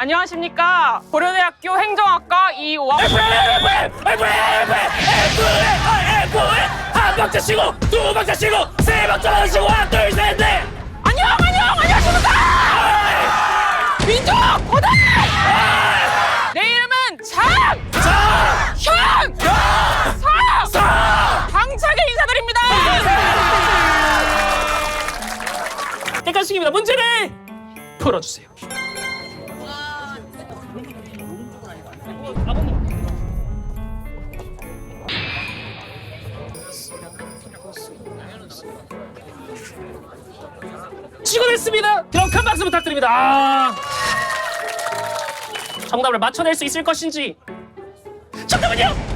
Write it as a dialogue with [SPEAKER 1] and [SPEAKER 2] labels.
[SPEAKER 1] 안녕하십니까. 고려대학교 행정학과
[SPEAKER 2] 둘셋넷
[SPEAKER 1] 안녕 안녕 안녕하십니까. 민족 고대. 내 이름은 장, 현, 사, 당차게 인사드립니다.
[SPEAKER 2] 객관식입니다 문제를 풀어주세요 지원했습니다. 그럼 큰 박수 부탁드립니다. 아. 정답을 맞춰낼 수 있을 것인지. 잠깐만요